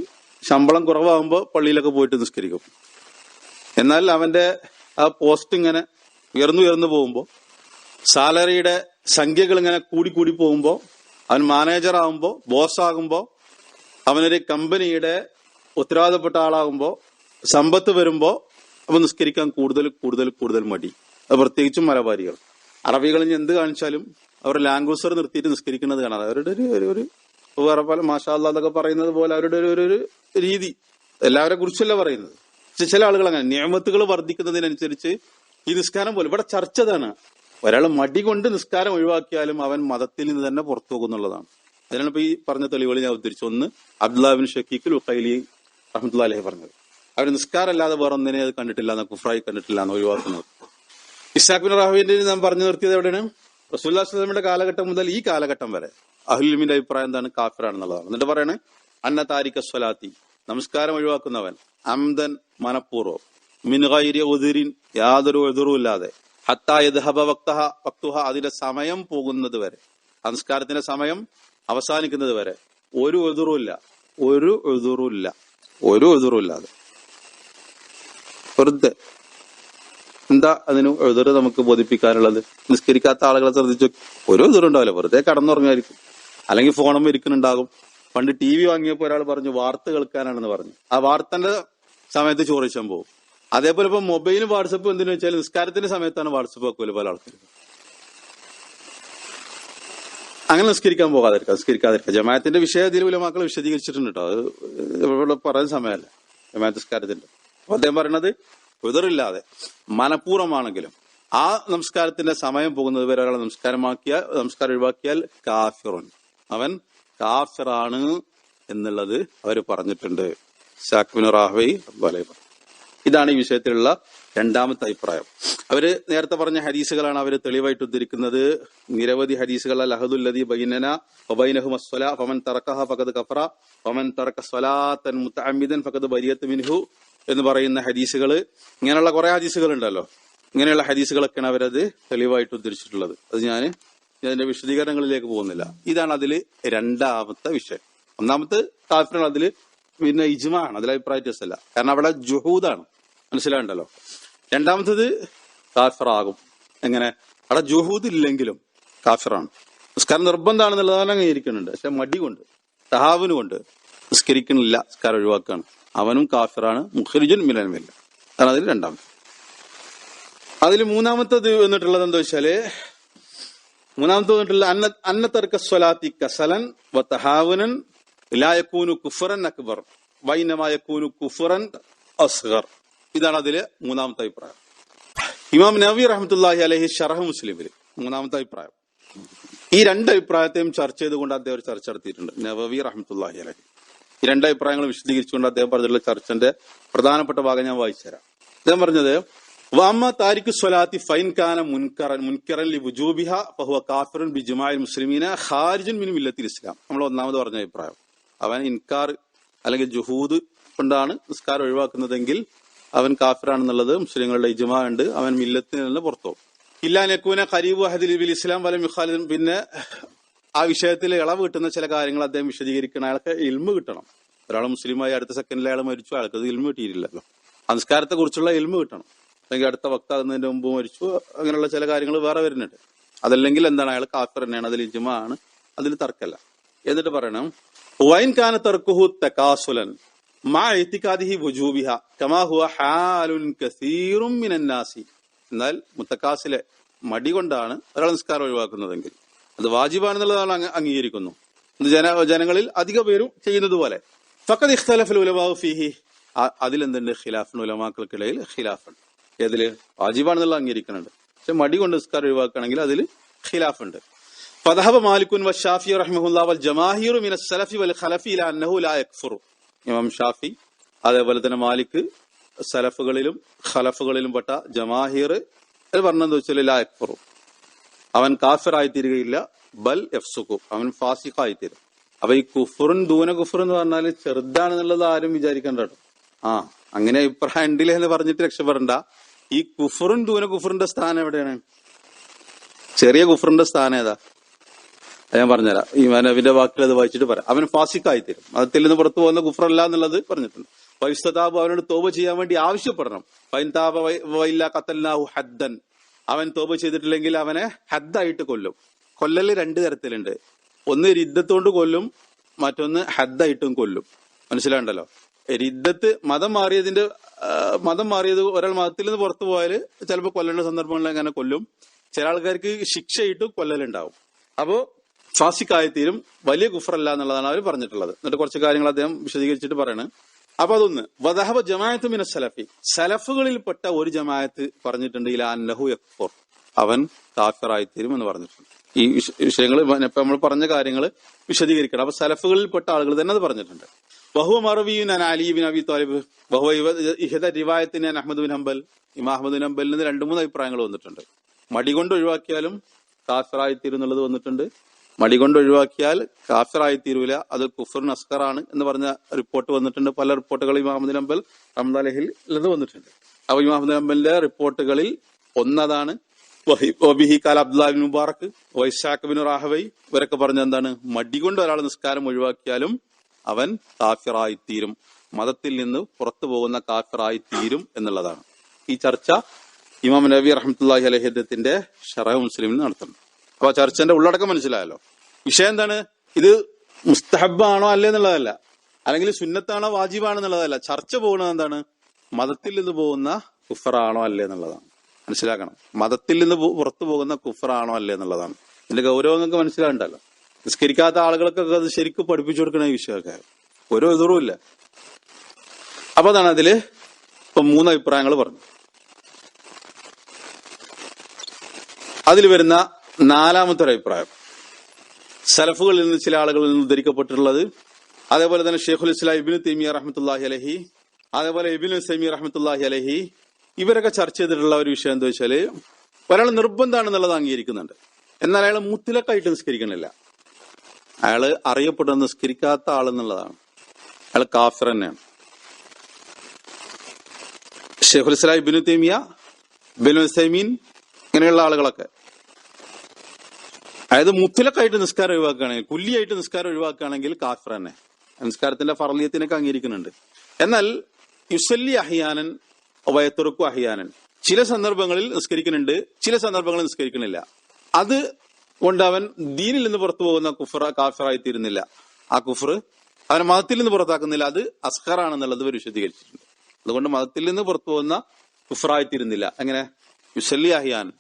ശമ്പളം കുറവാകുമ്പോൾ പള്ളിയിലൊക്കെ പോയിട്ട് നിസ്കരിക്കും. എന്നാൽ അവന്റെ ആ പോസ്റ്റ് ഇങ്ങനെ ഉയർന്നു ഉയർന്നു പോകുമ്പോൾ സാലറിയുടെ സംഖ്യകൾ ഇങ്ങനെ കൂടി കൂടി പോകുമ്പോൾ അവൻ മാനേജർ ആകുമ്പോൾ ബോസ് ആകുമ്പോൾ അവനൊരു കമ്പനിയുടെ ഉത്തരവാദപ്പെട്ട ആളാകുമ്പോൾ സമ്പത്ത് വരുമ്പോൾ അവൻ നിസ്കരിക്കാൻ കൂടുതൽ കൂടുതൽ കൂടുതൽ മടി. അത് പ്രത്യേകിച്ചും മലബാരികൾ. അറബികൾ ഇനി എന്ത് കാണിച്ചാലും അവർ ലാംഗ്വേജർ നിർത്തിയിട്ട് നിസ്കരിക്കുന്നത് കാണാം. അവരുടെ ഒരു ഒരു- വേറെ പല മാഷാല്ല എന്നൊക്കെ പറയുന്നത് പോലെ അവരുടെ ഒരു ഒരു രീതി. എല്ലാവരെ കുറിച്ചല്ല പറയുന്നത്. ചില ആളുകൾ അങ്ങനെ. നിയമത്തുകൾ വർദ്ധിക്കുന്നതിനനുസരിച്ച് ഈ നിസ്കാരം പോലും. ഇവിടെ ചർച്ച ഇതാണ്. ഒരാൾ മടി കൊണ്ട് നിസ്കാരം ഒഴിവാക്കിയാലും അവൻ മതത്തിൽ നിന്ന് തന്നെ പുറത്തു പോകുന്നുള്ളതാണ്. അതിനാണ് ഇപ്പൊ ഈ പറഞ്ഞ തെളിവുകൾ ഞാൻ ഉദ്ധരിച്ചു ഒന്ന് അബ്ദുല്ലാബിൻ ഷക്കീഖുൽ ഉഖൈലി അലഹി പറഞ്ഞത്. അവർ നിസ്കാരം അല്ലാതെ വേറെ ഒന്നിനെ അത് കണ്ടിട്ടില്ല എന്ന് കുഫ്രായി കണ്ടിട്ടില്ല എന്ന് ഒഴിവാക്കുന്നത്. ഇസാഖ് ബിൻ റാഹുവിന്റെ നാം പറഞ്ഞു നിർത്തിയത് എവിടെയാണ്? റസൂല്ലാസ്ലമിന്റെ കാലഘട്ടം മുതൽ ഈ കാലഘട്ടം വരെ. അഹുലിമിന്റെ അഭിപ്രായം എന്താണ്? കാഫിറാണെന്നുള്ളതാണ്. എന്നിട്ട് പറയണേ അന്ന താരിഖ സ്വലാത്തി. നമസ്കാരം ഒഴിവാക്കുന്നവൻ അംദൻ മനഃപൂർവം. മിൻഗൈരി ഉദിരിൻ യാതൊരു എതിറുമില്ലാതെ ഇല്ലാതെ. ഹത്തായത് ഹബ വക്തഹ വക്തുഹ അതിന്റെ സമയം പോകുന്നത് വരെ സംസ്കാരത്തിന്റെ സമയം അവസാനിക്കുന്നത് വരെ ഒരു എതിറുമില്ല ഒരു എതിറുമില്ല ഒരു എതിറുമില്ലാതെ വെറുതെ. എന്താ അതിന് എതിർ നമുക്ക് ബോധിപ്പിക്കാനുള്ളത്? നിസ്കരിക്കാത്ത ആളുകളെ ശ്രദ്ധിച്ചു ഒരു എതിരുണ്ടാവില്ല വെറുതെ കടന്നുറങ്ങായിരിക്കും അല്ലെങ്കിൽ ഫോണും ഇരിക്കുന്നുണ്ടാകും. പണ്ട് ടി വി വാങ്ങിയപ്പോ ഒരാൾ പറഞ്ഞു വാർത്ത കേൾക്കാനാണെന്ന് പറഞ്ഞു. ആ വാർത്തന്റെ സമയത്ത് ചോറിച്ചാൻ പോകും അതേപോലെ ഇപ്പൊ മൊബൈലും വാട്സപ്പും എന്തിനു വെച്ചാൽ നിസ്കാരത്തിന്റെ സമയത്താണ് വാട്സപ്പ് വെക്കൂല പല ആൾക്കാർ അങ്ങനെ നിസ്കരിക്കാൻ പോകാതിരിക്കുക നിസ്കരിക്കാതിരിക്കുക. ജമാഅത്തിന്റെ വിഷയം ഇതിൽ ഉലമാക്കൾ വിശദീകരിച്ചിട്ടുണ്ട് കേട്ടോ അത് പറയുന്ന സമയമല്ല ജമാഅത്ത് നിസ്കാരത്തിന്റെ. അപ്പൊ അദ്ദേഹം പറയണത് എതിറില്ലാതെ മനഃപൂർവമാണെങ്കിലും ആ നമസ്കാരത്തിന്റെ സമയം പോകുന്നത് വരെ ഒരാളെ നമസ്കാരമാക്കിയാൽ നമസ്കാരം ഒഴിവാക്കിയാൽ കാഫിറുൻ. അവൻ കാഫിറാണ് എന്നുള്ളത് അവർ പറഞ്ഞിട്ടുണ്ട്. ഷാഖ്ബിൻ റാഹ്വൈ പറഞ്ഞു. ഇതാണ് ഈ വിഷയത്തിലുള്ള രണ്ടാമത്തെ അഭിപ്രായം. അവർ നേരത്തെ പറഞ്ഞ ഹദീസുകളാണ് അവർ തെളിവായിട്ട് ഉദ്ധരിക്കുന്നത്. നിരവധി ഹദീസുകൾ ലഹദുല്ലതി ബൈനന ഒബൈനഹു അസ്വല ഫമൻ തറക്കഹ ഫഖദ് കഫറ ഫമൻ തറക്ക സ്വലാത്തൻ മുത്തഅമിദൻ ഫഖദ് ബരിയത്ത് മിൻഹു എന്ന് പറയുന്ന ഹദീസുകൾ ഇങ്ങനെയുള്ള കുറെ ഹദീസുകൾ ഉണ്ടല്ലോ ഇങ്ങനെയുള്ള ഹദീസുകളൊക്കെയാണ് അവരത് തെളിവായിട്ട് ഉദ്ധരിച്ചിട്ടുള്ളത്. അത് ഞാൻ ഞാൻ അതിന്റെ വിശദീകരണങ്ങളിലേക്ക് പോകുന്നില്ല. ഇതാണ് അതിൽ രണ്ടാമത്തെ വിഷയം. ഒന്നാമത്തെ താല്പര്യങ്ങൾ അതിൽ പിന്നെ ഇജ്മാണ് അതിൽ അഭിപ്രായ വ്യത്യാസമല്ല. കാരണം അവിടെ ജുഹൂദാണ് മനസ്സിലാണ്ടല്ലോ രണ്ടാമത്തത് കാഫിറാകും. എങ്ങനെ? അവിടെ ജുഹൂദ് ഇല്ലെങ്കിലും കാഫിറാണ്. നിസ്കാരം നിർബന്ധമാണെന്നുള്ളതാണ് അംഗീകരിക്കുന്നുണ്ട്. പക്ഷെ മടി കൊണ്ട് തഹാവിന് കൊണ്ട് നിസ്കരിക്കണില്ല നിസ്കാരം ഒഴിവാക്കുകയാണ് അവനും കാഫിറാണ്. മുഖരിജുൻ മിലനുമില്ല അതാണ് അതിൽ രണ്ടാമത് അതിൽ മൂന്നാമത്തത് വന്നിട്ടുള്ളത് എന്താ വെച്ചാൽ മൂന്നാമത്തെ വന്നിട്ടുള്ള അന്ന അന്നത്തർക്ക സ്വലാത്തി കസലൻ വ തഹാവുനൻ ലായക്കൂനു കുഫറൻ അക്ബർ. വൈനമായക്കൂനു കുഫറൻ അസ്ഗർ. ഇതാണ് അതിൽ മൂന്നാമത്തെ അഭിപ്രായം. ഇമാം നബി റഹമത്തല്ലാഹി അലഹി ഷറഹ് മുസ്ലിമിൽ മൂന്നാമത്തെ അഭിപ്രായം. ഈ രണ്ട് അഭിപ്രായത്തെയും ചർച്ച ചെയ്തുകൊണ്ട് അദ്ദേഹം ചർച്ച നടത്തിയിട്ടുണ്ട്. നബവി റഹമത്തല്ലാഹി അലഹി. ഈ രണ്ട് അഭിപ്രായങ്ങൾ വിശദീകരിച്ചുകൊണ്ട് അദ്ദേഹം പറഞ്ഞിട്ടുള്ള ചർച്ചന്റെ പ്രധാനപ്പെട്ട ഭാഗം ഞാൻ വായിച്ചുതരാം. അദ്ദേഹം പറഞ്ഞത് വാമ താരിഖ് സ്വലാത്തി ഫൈൻ കാന മുൻകറൻ മുൻകറൻ ലി ബുജൂബിഹ ഫഹുവ കാഫിറുൻ ബി മുസ്ലിമീന ഖാരിജുൻ മിൻ മില്ലത്തിൽ ഇസ്ലാം. നമ്മൾ ഒന്നാമത് പറഞ്ഞ അഭിപ്രായം. അവൻ ഇൻകാർ അല്ലെങ്കിൽ ജുഹൂദ് കൊണ്ടാണ് നിസ്കാരം ഒഴിവാക്കുന്നതെങ്കിൽ അവൻ കാഫിറാണെന്നുള്ളത് മുസ്ലിങ്ങളുടെ ഇജ്മാ ഉണ്ട്. അവൻ മില്ലത്തിൽ നിന്ന് പുറത്തു പോകും. ഇല്ലാ നെക്കൂന ഖരീബ് അഹദിൽ ഇസ്ലാം വല മിഖാലിദും പിന്നെ ആ വിഷയത്തിൽ ഇളവ് കിട്ടുന്ന ചില കാര്യങ്ങൾ അദ്ദേഹം വിശദീകരിക്കണം. അയാൾക്ക് ഇൽമ കിട്ടണം. ഒരാൾ മുസ്ലിമായി അടുത്ത സെക്കൻഡിൽ അയാൾ മരിച്ചു. അയാൾക്ക് അത് ഇൽമ കിട്ടിയിട്ടില്ലല്ലോ. സംസ്കാരത്തെ കുറിച്ചുള്ള ഇൽമ കിട്ടണം. അല്ലെങ്കിൽ അടുത്ത വക്താകുന്നതിന്റെ മുമ്പ് മരിച്ചു. അങ്ങനെയുള്ള ചില കാര്യങ്ങൾ വേറെ വരുന്നുണ്ട്. അതല്ലെങ്കിൽ എന്താണ്? അയാൾ കാഫർ തന്നെയാണ്. അതിൽ ഇജ്മ ആണ്. അതിൽ തർക്കല്ല എന്നിട്ട് പറയണം. വൈൻ കാന തർക്കുഹു എത്തിക്കാദിഹി വുജൂബിഹ കമാ ഹുവ ഹാലുൻ കസീറും മിനന്നാസി എന്നാൽ മുത്തക്കാസിലെ മടി കൊണ്ടാണ് ഒരാൾ നിസ്കാരം ഒഴിവാക്കുന്നതെങ്കിൽ. അത് വാജിബാണെന്നുള്ളതാണ് അംഗീകരിക്കുന്നു. ജന ജനങ്ങളിൽ അധിക പേരും ചെയ്യുന്നത് പോലെ ഫക്കത് ഇഖ്തലഫൽ ഉലമാവ് ഫീഹി. അതിലെന്തുണ്ട്? ഖിലാഫിന് ഉലമാക്കൾക്കിടയിൽ ഖിലാഫുണ്ട് ഏതിൽ? വാജിബാണെന്നുള്ള അംഗീകരിക്കുന്നുണ്ട്. പക്ഷെ മടി കൊണ്ട് നിസ്കാരം ഒഴിവാക്കുകയാണെങ്കിൽ അതിൽ ഖിലാഫുണ്ട്. ഫതഹബ് മാലിക്കുൻ വ ഷാഫി റഹിമഹുല്ലാ വൽ ജമാഹിറു മിന സലഫി വൽ ഖലഫി ഇല അന്നഹു ലാ യക്ഫുറു. ഇമാം ഷാഫി അതേപോലെ തന്നെ മാലിക് സലഫുകളിലും ഖലഫുകളിലും പെട്ട ജമാഹിർ പറഞ്ഞെന്ന് വെച്ചാൽ ലാ എഫറു അവൻ കാഫിറായി തീരുകയില്ല ബൽ എഫ്സുഖു അവൻ ഫാസിഖായി തീരും. അപ്പൊ ഈ കുഫറുൻ ദൂന കുഫർ എന്ന് പറഞ്ഞാൽ ചെറുതാണെന്നുള്ളത് ആരും വിചാരിക്കണ്ട ആ അങ്ങനെ അഭിപ്രായം ഉണ്ടില്ലേ എന്ന് പറഞ്ഞിട്ട് രക്ഷപ്പെടണ്ട. ഈ കുഫുറുൻ ദൂന കുഫറിന്റെ സ്ഥാനം എവിടെയാണ്? ചെറിയ കുഫറിന്റെ സ്ഥാനം ഏതാ? ഞാൻ പറഞ്ഞുതരാം. ഈ നബിന്റെ വാക്കിൽ അത് വായിച്ചിട്ട് പറയാം അവൻ ഫാസിക്കായി തരും മതത്തിൽ നിന്ന് പുറത്തു പോകുന്ന കുഫറല്ല എന്നുള്ളത് പറഞ്ഞിട്ടുണ്ട്. വൈസ്താബ് അവനോട് തോപ ചെയ്യാൻ വേണ്ടി ആവശ്യപ്പെടണം. ഫൈൻ വൈല കത്തല്ലാഹു ഹദ്ദൻ. അവൻ തോപ ചെയ്തിട്ടില്ലെങ്കിൽ അവനെ ഹദ്ദായിട്ട് കൊല്ലും. കൊല്ലല് രണ്ട് തരത്തിലുണ്ട്. ഒന്ന് രിദ്ധത്തോണ്ട് കൊല്ലും മറ്റൊന്ന് ഹദ്ദായിട്ടും കൊല്ലും. മനസ്സിലാണ്ടല്ലോ രിദ്ധത്ത് മതം മാറിയതിന്റെ മതം മാറിയത് ഒരാൾ മതത്തിൽ നിന്ന് പുറത്തു പോയാൽ ചിലപ്പോൾ കൊല്ലേണ്ട സന്ദർഭങ്ങളിൽ അങ്ങനെ കൊല്ലും. ചില ആൾക്കാർക്ക് ശിക്ഷയിട്ട് കൊല്ലലുണ്ടാവും. അപ്പോ ഫാസിക്കായി തീരും വലിയ കുഫറല്ല എന്നുള്ളതാണ് അവർ പറഞ്ഞിട്ടുള്ളത്. എന്നിട്ട് കുറച്ച് കാര്യങ്ങൾ അദ്ദേഹം വിശദീകരിച്ചിട്ട് പറയാണ്. അപ്പൊ അതൊന്ന് വദഹബ ജമായത്ത് മിന സലഫി. സലഫുകളിൽപ്പെട്ട ഒരു ജമായത്ത് പറഞ്ഞിട്ടുണ്ട് ഇലാൻ ലഹു യക്ഫുർ. അവൻ കാഫിറായി തീരും എന്ന് പറഞ്ഞിട്ടുണ്ട്. ഈ വിഷയങ്ങൾ ഇപ്പൊ നമ്മൾ പറഞ്ഞ കാര്യങ്ങൾ വിശദീകരിക്കണം. അപ്പൊ സലഫുകളിൽപ്പെട്ട ആളുകൾ തന്നെ അത് പറഞ്ഞിട്ടുണ്ട്. ബഹുവ മറവിയുൻ അലി ബിൻ അബി താലിബ് ബഹുവ ഇഹദ റിവായത്തിന് അഹമ്മദ് ബിൻ ഹംബൽ. ഇമാ അഹമ്മദ് ബിൻ ഹംബലിന് നിന്ന് രണ്ട് മൂന്ന് അഭിപ്രായങ്ങൾ വന്നിട്ടുണ്ട്. മടി കൊണ്ട് ഒഴിവാക്കിയാലും കാഫിറായി തീരുന്നുള്ളത് വന്നിട്ടുണ്ട്. മടി കൊണ്ട് ഒഴിവാക്കിയാൽ കാഫിറായി തീരൂല അത് കുഫർ നസ്കറാണ് എന്ന് പറഞ്ഞ റിപ്പോർട്ട് വന്നിട്ടുണ്ട്. പല റിപ്പോർട്ടുകൾ ഇമാം അഹമ്മദ് നമ്പൽ റംദാലഹിൽ വന്നിട്ടുണ്ട്. അപ്പൊ ഇമാം അഹമ്മദ് നമ്പലിന്റെ റിപ്പോർട്ടുകളിൽ ഒന്നതാണ് വഹി- മുബാറക് വൈശാഖ് ബിൻ റാഹവൈ ഇവരൊക്കെ പറഞ്ഞ എന്താണ്? മടി കൊണ്ട് ഒരാൾ നിസ്കാരം ഒഴിവാക്കിയാലും അവൻ കാഫിറായി തീരും മതത്തിൽ നിന്ന് പുറത്തു പോകുന്ന കാഫിറായി തീരും എന്നുള്ളതാണ്. ഈ ചർച്ച ഇമാം നബി റഹമത്തല്ലാഹി അലഹിദത്തിന്റെ ഷറഹ് മുസ്ലിമിൽ നടത്തുന്നു. അപ്പൊ ചർച്ചന്റെ ഉള്ളടക്കം മനസ്സിലായല്ലോ. വിഷയം എന്താണ്? ഇത് മുസ്തഹബാണോ അല്ലേ എന്നുള്ളതല്ല. അല്ലെങ്കിൽ സുന്നത്താണോ വാജിബാണോ എന്നുള്ളതല്ല. ചർച്ച പോകുന്നത് എന്താണ്? മതത്തിൽ നിന്ന് പോകുന്ന കുഫറാണോ അല്ലേ എന്നുള്ളതാണ്. മനസ്സിലാക്കണം. മതത്തിൽ നിന്ന് പുറത്തു പോകുന്ന കുഫറാണോ അല്ലേ എന്നുള്ളതാണ്. ഇതിന്റെ ഗൗരവം നിങ്ങൾക്ക് മനസ്സിലാകണ്ടല്ലോ. നിസ്കരിക്കാത്ത ആളുകൾക്കൊക്കെ അത് ശരിക്കും പഠിപ്പിച്ചു കൊടുക്കണ വിഷയമൊക്കെ. ഓരോ എതിറുമില്ല അപ്പൊ അതാണ് അതിൽ ഇപ്പൊ മൂന്ന് അഭിപ്രായങ്ങൾ പറഞ്ഞു. അതിൽ വരുന്ന നാലാമത്തെ ഒരു അഭിപ്രായം. സലഫുകളിൽ നിന്ന് ചില ആളുകളിൽ നിന്ന് ഉദ്ധരിക്കപ്പെട്ടിട്ടുള്ളത് അതേപോലെ തന്നെ ഷെയ്ഖുൽ ഇസ്ലാം ഇബിന് തൈമിയ റഹ്മത്തുല്ലാഹി അലഹി അതേപോലെ ഇബിന് സൈമി റഹ്മത്തുല്ലാഹി അലഹി ഇവരൊക്കെ ചർച്ച ചെയ്തിട്ടുള്ള ഒരു വിഷയം എന്താ വെച്ചാൽ ഒരാൾ നിർബന്ധമാണെന്നുള്ളത് അംഗീകരിക്കുന്നുണ്ട്. എന്നാൽ അയാൾ മുത്തിലക്കായിട്ട് നിസ്കരിക്കണില്ല. അയാൾ അറിയപ്പെടുന്ന നിസ്കരിക്കാത്ത ആൾ എന്നുള്ളതാണ് അയാൾ കാഫിർ തന്നെയാണ്. ഷെയ്ഖുൽ ഇസ്ലാം ഇബിൻ തീമിയ സെമീൻ ഇങ്ങനെയുള്ള ആളുകളൊക്കെ അതായത് മുത്തലക്കായിട്ട് നിസ്കാരം ഒഴിവാക്കുകയാണെങ്കിൽ കുല്ലിയായിട്ട് നിസ്കാരം ഒഴിവാക്കുകയാണെങ്കിൽ കാഫർ തന്നെ. നിസ്കാരത്തിന്റെ ഫറലിയത്തിനൊക്കെ അംഗീകരിക്കുന്നുണ്ട്. എന്നാൽ യുസല്ലി അഹിയാനൻ വയത്തുറക്കു അഹിയാനൻ ചില സന്ദർഭങ്ങളിൽ നിസ്കരിക്കുന്നുണ്ട് ചില സന്ദർഭങ്ങളിൽ നിസ്കരിക്കുന്നില്ല. അത് കൊണ്ട് അവൻ ദീനിൽ നിന്ന് പുറത്തു പോകുന്ന കുഫർ കാഫറായി തീരുന്നില്ല ആ കുഫർ അവനെ മതത്തിൽ നിന്ന് പുറത്താക്കുന്നില്ല. അത് അസ്ഹറാണെന്നുള്ളത് ഇവർ വിശദീകരിച്ചിട്ടുണ്ട്. അതുകൊണ്ട് മതത്തിൽ നിന്ന് പുറത്തു പോകുന്ന കുഫറായി തീരുന്നില്ല എങ്ങനെ? യുസല്ലി അഹിയാൻ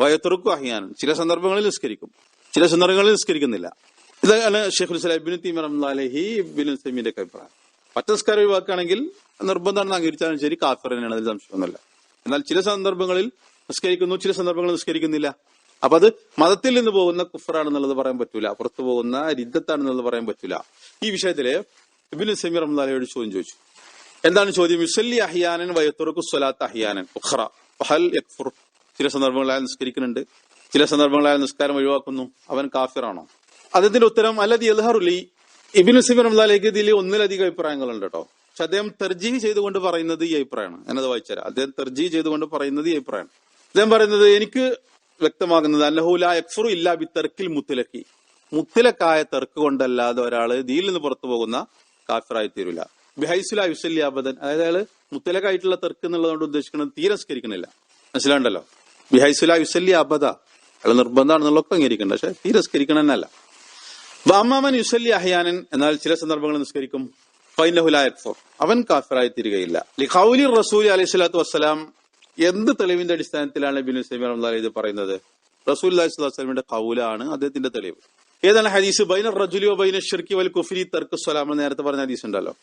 വയത്തുറക്കു അഹിയാൻ ചില സന്ദർഭങ്ങളിൽ നിസ്കരിക്കും. ചില സന്ദർഭങ്ങളിൽ നിസ്കരിക്കുന്നില്ല. ഇതാണ് ഷെയ്ഖുൽ ഇസ്ലാം ഇബിൻ തീമർ അലഹി ഇബിൻ സെമീന്റെ അഭിപ്രായം. പച്ച നിസ്കാരം ഒഴിവാക്കുകയാണെങ്കിൽ നിർബന്ധമാണെന്ന് അംഗീകരിച്ചാലും ശരി കാഫറിനാണ് അതിൽ സംശയമൊന്നുമില്ല. എന്നാൽ ചില സന്ദർഭങ്ങളിൽ നിസ്കരിക്കുന്നു ചില സന്ദർഭങ്ങളിൽ നിസ്കരിക്കുന്നില്ല. അപ്പൊ അത് മതത്തിൽ നിന്ന് പോകുന്ന കുഫറാണെന്നുള്ളത് പറയാൻ പറ്റൂല പുറത്തു പോകുന്ന രിദ്ധത്താണെന്നുള്ളത് പറയാൻ പറ്റൂല. ഈ വിഷയത്തിൽ ഇബിനു സമീർ അഹമ്മദ് ചോദ്യം ചോദിച്ചു. എന്താണ് ചോദ്യം? യുസല്ലി അഹിയാനൻ വയത്തുറക്കു സ്വലാത്ത് അഹിയാനൻ ഉഖ്റ യക്ഫുർ. ചില സന്ദർഭങ്ങളിൽ നിസ്കരിക്കുന്നുണ്ട്. ചില സന്ദർഭങ്ങളായ അയാൾ നിസ്കാരം ഒഴിവാക്കുന്നു. അവൻ കാഫിറാണോ? അദ്ദേഹത്തിന്റെ ഉത്തരം അല്ലത് യൽഹറുലി ഇബിൻ സിബിൻ അഹമ്മദിലേക്ക് ഇതിൽ ഒന്നിലധികം അഭിപ്രായങ്ങളുണ്ട് കേട്ടോ. പക്ഷെ അദ്ദേഹം തെർജീഹ് ചെയ്തുകൊണ്ട് പറയുന്നത് ഈ അഭിപ്രായമാണ്. ഞാനത് വായിച്ചുതരാം. അദ്ദേഹം തെർജീഹ് ചെയ്തുകൊണ്ട് പറയുന്നത് ഈ അഭിപ്രായമാണ്. അദ്ദേഹം പറയുന്നത് എനിക്ക് വ്യക്തമാകുന്നത് അല്ലഹുല എക്സറു ഇല്ലാ ബി തെർക്കിൽ മുത്തലക്കി. മുത്തലക്കായ തെർക്ക് കൊണ്ടല്ലാതെ ഒരാൾ ദീൽ നിന്ന് പുറത്തു പോകുന്ന കാഫിറായി തീരൂല. ബിഹൈസുല യുസല്യാബദൻ അതായത് അയാൾ മുത്തലക്കായിട്ടുള്ള തെർക്ക് എന്നുള്ളതുകൊണ്ട് ഉദ്ദേശിക്കുന്നത് തീരസ്കരിക്കണില്ല മനസ്സിലാണ്ടല്ലോ ബിഹൈസുല യുസല്യാബദ അയാൾ നിർബന്ധമാണെന്നുള്ളതൊക്കെ അംഗീകരിക്കേണ്ട. പക്ഷെ തീരെ എന്നല്ല. വാമാമൻ യുസല്ലി അഹയാനൻ എന്നാൽ ചില സന്ദർഭങ്ങളിൽ നിസ്കരിക്കും. ഫൈനഹുലായക്ഫോർ അവൻ കാഫിറായി തീരുകയില്ല ലിഖൌലി റസൂൽ അലൈഹി സ്വലാത്തു വസ്സലാം എന്ത് തെളിവിന്റെ അടിസ്ഥാനത്തിലാണ് ബിൻ ഹുസൈമി റഹ്മാൻ ഇത് പറയുന്നത്? റസൂൽ അലൈഹി സ്വലാത്തു വസ്സലാമിന്റെ കൗലാണ് അദ്ദേഹത്തിന്റെ തെളിവ്. ഏതാണ് ഹദീസ്? ബൈന റജുലി ബൈന ഷിർക്കി വൽ കുഫരി തർക്ക് സ്വലാം നേരത്തെ പറഞ്ഞ ഹദീസ് ഉണ്ടല്ലോ.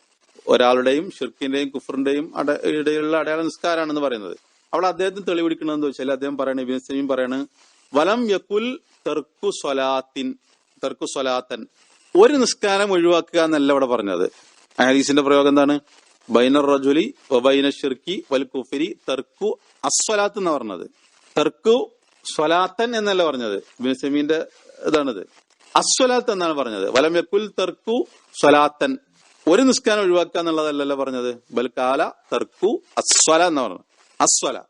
ഒരാളുടെയും ഷിർക്കിന്റെയും കുഫറിന്റെയും ഇടയിലുള്ള അടയാള നിസ്കാരാണെന്ന് പറയുന്നത്. അവിടെ അദ്ദേഹത്തിന് തെളിവെടുക്കണമെന്ന് ചോദിച്ചാൽ അദ്ദേഹം പറയണ ഇബിൻ ഹുസൈമി പറയണ് വലം യക്കുൽ തെർക്കു സ്വലാത്തിൻ തെർക്കു സ്വലാത്തൻ. ഒരു നിസ്കാരം ഒഴിവാക്കുക എന്നല്ല ഇവിടെ പറഞ്ഞത്. ഹദീസിന്റെ പ്രയോഗം എന്താണ്? ബൈനർ റജുലി ബൈന ഷിർക്കി വൽ കുഫരി തെർക്കു അസ്വലാത്ത് എന്ന് പറഞ്ഞത്. തെർക്കു സ്വലാത്തൻ എന്നല്ല പറഞ്ഞത്. ഇബ്നു സെമീന്റെ ഇതാണിത്. അസ്വലാത്ത് എന്നാണ് പറഞ്ഞത്. വലം യക്കുൽ തെർക്കു സ്വലാത്തൻ. ഒരു നിസ്കാരം ഒഴിവാക്കുക എന്നുള്ളതല്ലല്ലോ പറഞ്ഞത്. ബൽക്കാല തെർക്കു അസ്വല എന്ന് പറഞ്ഞത്. അസ്വല.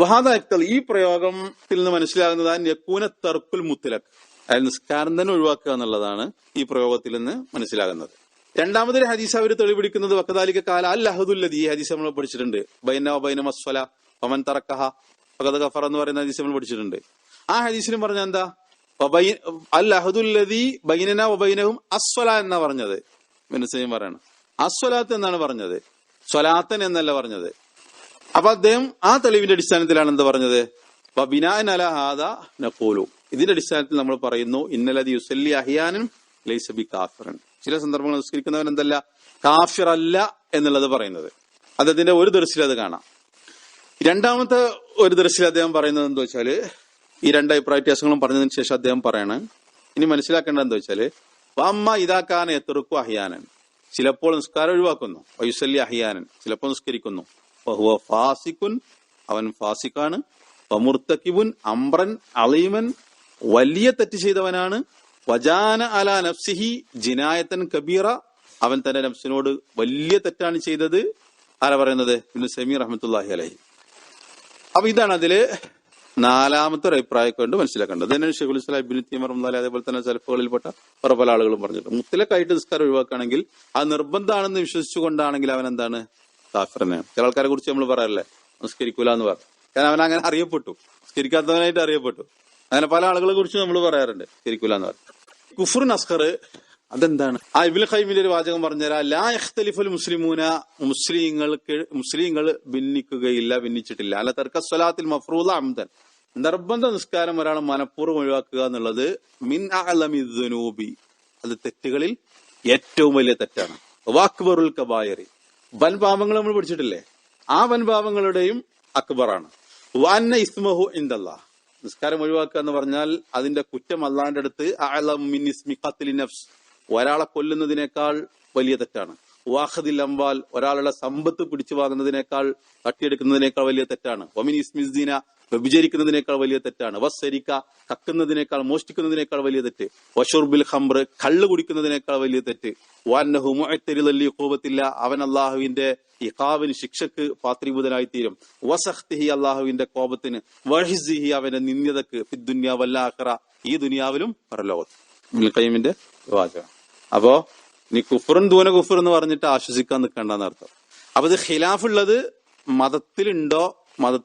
വഹാദ യക്തൽ ഈ പ്രയോഗത്തിൽ നിന്ന് മനസ്സിലാകുന്നത് യക്കൂന തർക്കുൽ മുത്തലക് അതായത് നിസ്കാരം തന്നെ ഒഴിവാക്കുക എന്നുള്ളതാണ് ഈ പ്രയോഗത്തിൽ നിന്ന് മനസ്സിലാകുന്നത്. രണ്ടാമതൊരു ഹദീസ് അവർ തെളിവിടിക്കുന്നത് വക്കതാലിക്ക കാല അൽ അഹദുല്ലദി ഈ ഹദീസ് നമ്മൾ പഠിച്ചിട്ടുണ്ട്. ബൈന ബൈന മസ്വല ഒമൻ തറക്കഹ ഫഖദ് ഗഫർ എന്ന് പറയുന്ന ഹദീസ് നമ്മൾ പഠിച്ചിട്ടുണ്ട്. ആ ഹദീസിലും പറഞ്ഞ എന്താ? അൽ അഹദുല്ലദി ബൈനന വബൈനഹും അസ്വല എന്നാ പറഞ്ഞത്. മനസ്സിലും പറയണം. അസ്വലാത്ത് എന്നാണ് പറഞ്ഞത്. സ്വലാത്തൻ എന്നല്ല പറഞ്ഞത്. അപ്പൊ അദ്ദേഹം ആ തെളിവിന്റെ അടിസ്ഥാനത്തിലാണ് എന്താ പറഞ്ഞത്? നഖൂലു. ഇതിന്റെ അടിസ്ഥാനത്തിൽ നമ്മൾ പറയുന്നു ഇന്നലതി യുസല്ലി അഹിയാനും ലൈസബി കാഫിറൻ. ചില സന്ദർഭങ്ങൾ നിസ്കരിക്കുന്നവൻ എന്തല്ല? കാഫിർ അല്ല എന്നുള്ളത് പറയുന്നത്. അദ്ദേഹത്തിന്റെ ഒരു ദൃശ്യം അത് കാണാം. രണ്ടാമത്തെ ഒരു ദൃശ്യം അദ്ദേഹം പറയുന്നത് എന്താ വെച്ചാൽ ഈ രണ്ട് അഭിപ്രായ വ്യത്യാസങ്ങളും പറഞ്ഞതിന് ശേഷം അദ്ദേഹം പറയാണ് ഇനി മനസ്സിലാക്കേണ്ടത് എന്താ വെച്ചാൽ വമ്മ ഇതാക്കാൻ എത്തുറുക്കു അഹിയാനൻ. ചിലപ്പോൾ നിസ്കാരം ഒഴിവാക്കുന്നു. വയുസല്ലി അഹിയാനൻ. ചിലപ്പോൾ നിസ്കരിക്കുന്നു. ഫാസിക്കുൻ അവൻ ഫാസിഖാണ്. വമുർത്തക്കിബുൻ അംറൻ അലീമൻ വലിയ തെറ്റ് ചെയ്തവനാണ്. വജാന അല നഫ്സിഹി ജിനായത്തൻ കബീറ അവൻ തന്റെ നഫ്സിനോട് വലിയ തെറ്റാണ് ചെയ്തത്. ആരാ പറയുന്നത്? ഇന്ന് സമീർ അഹമ്മത്തുല്ലാഹി അലഹി. അപ്പൊ ഇതാണ് അതിൽ നാലാമത്തെ ഒരു അഭിപ്രായം കൊണ്ട് മനസ്സിലാക്കേണ്ടത്. തന്നെ ഷെഖുൽ ഇസ്ലാം ഇബിൻ തീമർ എന്നാലും അതേപോലെ തന്നെ സെൽഫുകളിൽപ്പെട്ട പല പല ആളുകളും പറഞ്ഞിട്ടുണ്ട്. മുത്തലക്കായിട്ട് നിസ്കാരം ഒഴിവാക്കുകയാണെങ്കിൽ ആ നിർബന്ധമാണെന്ന് വിശ്വസിച്ചുകൊണ്ടാണെങ്കിൽ അവൻ എന്താണ്? കാഫിറിനെ ചില ആൾക്കാരെ കുറിച്ച് നമ്മൾ പറയാറില്ലേ നിസ്കരിക്കൂല എന്ന് പറഞ്ഞു. കാരണം അവൻ അങ്ങനെ അറിയപ്പെട്ടു. നിസ്കരിക്കാത്തവനായിട്ട് അറിയപ്പെട്ടു. അങ്ങനെ പല ആളുകളെ കുറിച്ച് നമ്മൾ പറയാറുണ്ട് നിസ്കരിക്കൂല എന്ന് പറഞ്ഞു. കുഫുർ നസ്കർ അതെന്താണ്? ആ ഇബിൽ ഖൈമിന്റെ ഒരു വാചകം പറഞ്ഞുതരാം. ലാ യഖ്തലിഫുൽ മുസ്ലിമൂന മുസ്ലിങ്ങൾക്ക് മുസ്ലിങ്ങൾ ഭിന്നിക്കുകയില്ല ഭിന്നിച്ചിട്ടില്ല. അല്ല തർക്ക സ്വലാത്തിൽ മഫ്റൂദ അംദൻ. നിർബന്ധ നിസ്കാരം ഒരാൾ മനഃപൂർവം ഒഴിവാക്കുക എന്നുള്ളത് മിൻ അത് തെറ്റുകളിൽ ഏറ്റവും വലിയ തെറ്റാണ്. വാക്ബറുൽ കബായറി. വൻപാപങ്ങൾ നമ്മൾ പഠിച്ചിട്ടില്ലേ? ആ വൻ പാപങ്ങളുടെയും അക്ബറാണ്. വാന്ന ഇസ്മഹു ഇന്ദല്ല നിസ്കാരം ഒഴിവാക്കുക എന്ന് പറഞ്ഞാൽ അതിന്റെ കുറ്റം അള്ളാന്റെ അടുത്ത് നഫ്സ്. ഒരാളെ കൊല്ലുന്നതിനേക്കാൾ വലിയ തെറ്റാണ്. വാഹദിൽ അംബാൽ ഒരാളുടെ സമ്പത്ത് പിടിച്ചു വാങ്ങുന്നതിനേക്കാൾ തട്ടിയെടുക്കുന്നതിനേക്കാൾ വലിയ തെറ്റാണ്. ഒമിൻ ഇസ്മിസ്ദീന വ്യഭിചരിക്കുന്നതിനേക്കാൾ വലിയ തെറ്റാണ്. വസ്സരിക്ക കക്കുന്നതിനേക്കാൾ മോഷ്ടിക്കുന്നതിനേക്കാൾ വലിയ തെറ്റ്. വഷുർബിൽ ഹംറ് കള്ള് കുടിക്കുന്നതിനേക്കാൾ വലിയ തെറ്റ്. വാന്നഹു മുഅത്തരിലല്ലി കോപത്തില്ല അവൻ അള്ളാഹുവിന്റെ ഇഖാവിന് ശിക്ഷക്ക് പാത്രീഭൂതനായി തീരും വസഖ്തിഹി അള്ളാഹുവിന്റെ കോപത്തിന്. വഹിസിഹി അവന്റെ നിന്ദ്യതക്ക്. ഫിദ്ദുന്യാവല്ലാഹറ ഈ ദുനിയാവിലും പരലോകത്തും. ഇബ്നുൽ ഖയ്യിമിന്റെ വാചകം. അപ്പോ നീ കുഫറും ദൂന കുഫർ എന്ന് പറഞ്ഞിട്ട് ആശ്വസിക്കാൻ നിൽക്കേണ്ടെന്ന് അർത്ഥം അപ്പൊ ഇത് ഖിലാഫുള്ളത് മതത്തിലുണ്ടോ? മത